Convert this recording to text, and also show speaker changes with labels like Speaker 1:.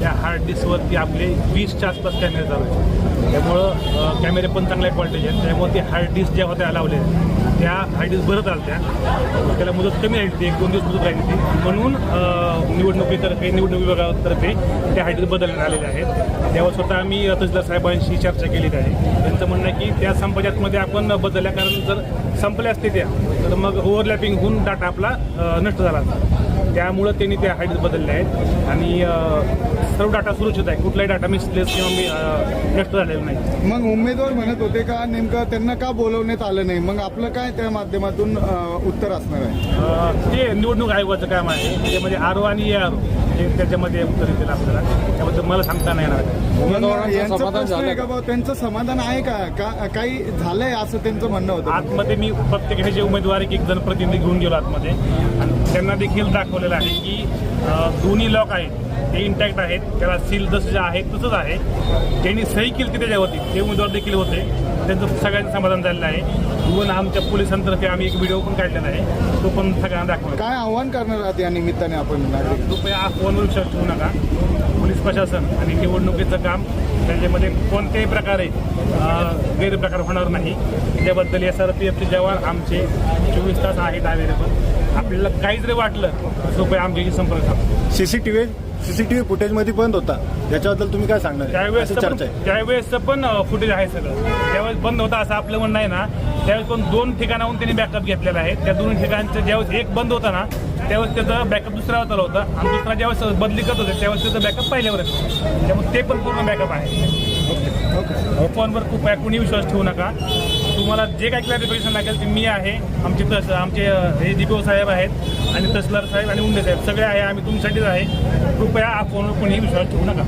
Speaker 1: त्या हार्ड डिस्कवरती आपले वीसच्या आसपास कॅमेरे चालू आहेत. त्यामुळं कॅमेरे पण चांगल्या क्वालिटीचे आहेत. त्यामुळे ते हार्ड डिस्क ज्या होत्या लावल्या त्या हार्ड डिस्क भरत आल्या त्याला मुदत कमी राहिली ती एक दोन दिवस मुदत राहिली ती म्हणून निवडणुकीतर्फे निवडणूक विभागातर्फे त्या हार्ड डिस्क बदलण्यात आलेल्या आहेत. त्यावर स्वतः आम्ही तहसीलदार साहेबांशी चर्चा केलेली आहे. त्यांचं म्हणणं आहे की त्या संपाच्यातमध्ये आपण बदलल्या कारण जर संपल्या असते त्या तर मग ओव्हरलॅपिंग होऊन डाटा आपला नष्ट झाला असता. त्यामुळं त्यांनी त्या हाईट बदलल्या आहेत. आणि सर्व डाटा सुरक्षित आहे. कुठलाही डाटा मिसप्लेस किंवा मी नष्ट झालेला नाही.
Speaker 2: मग उमेदवार म्हणत होते का नेमकं त्यांना का बोलवण्यात आलं नाही? मग आपलं काय त्या माध्यमातून अ, उत्तर असणार आहे?
Speaker 1: अ, ते निवडणूक आयोगाचं काम आहे. त्याच्यामध्ये आरो आणि ए आरो हे त्याच्यामध्ये उत्तर येतील आपल्याला. त्याबद्दल मला सांगता नाही येणार.
Speaker 2: यांचं प्रश्न आहे का बाबा? त्यांचं समाधान आहे का? का काही झालंय असं त्यांचं म्हणणं होतं?
Speaker 1: आतमध्ये मी प्रत्येक ह्याचे उमेदवार एक एक जण प्रतिनिधी घेऊन गेलो आतमध्ये. आणि त्यांना देखील दाखवलेलं आहे की अ, दोन्ही लॉक आहेत. ते इंटॅक्ट आहेत. त्याला सील जसं जे आहे तसंच आहे. ज्यांनी सही केली होती त्याच्यावरती ते उमेदवार देखील होते. त्यांचं सगळ्यांचं समाधान झालेलं आहे. इव्हन आमच्या पोलिसांतर्फे आम्ही एक व्हिडिओ पण काढलेला आहे. तो पण सगळ्यांना दाखवला.
Speaker 2: काय आव्हान करणार आहात या निमित्ताने आपण नागरिक?
Speaker 1: कृपया फोनवर विश्वास ठेवू नका. पोलीस प्रशासन आणि निवडणुकीचं काम त्याच्यामध्ये कोणत्याही प्रकारे गैरप्रकार होणार नाही. त्याबद्दल एस आर पी एफचे जवान आमचे चोवीस तास आहेत अवेलेबल आपल्याला काही जरी वाटलं कृपया आमच्याशी संपर्क साधा.
Speaker 3: सीसीटीव्ही सीसीटीव्ही फुटेजमध्ये बंद होता. याच्याबद्दल तुम्ही काय सांगणार
Speaker 1: त्यावेळेस
Speaker 3: चर्चा आहे.
Speaker 1: त्यावेळेसचं पण फुटेज आहे सगळं. त्यावेळेस बंद होता असं आपलं म्हणणं आहे ना त्यावेळेस पण दोन ठिकाणाहून त्यांनी बॅकअप घेतलेला आहे. त्या दोन ठिकाणचं ज्यावेळेस एक बंद होता ना त्यावेळेस त्याचा बॅकअप दुसऱ्यावर चालू होता. आणि दुसरा ज्यावेळेस बदली करत होते त्यावेळेस त्याचा बॅकअप पहिल्यावर त्यामुळे ते पण पूर्ण बॅकअप आहे. फोनवर कृपया कोणी विश्वास ठेवू नका. तुम्हाला जे काही क्लॅरिफिकेशन लागेल ते मी आहे. आमचे तस आमचे हे डीपीओ साहेब आहेत आणि तहसीलदार साहेब आणि उंडे साहेब. सगळे आहे आम्ही तुमच्यासाठीच आहे. कृपया फोनवर कोणी विश्वास ठेवू नका.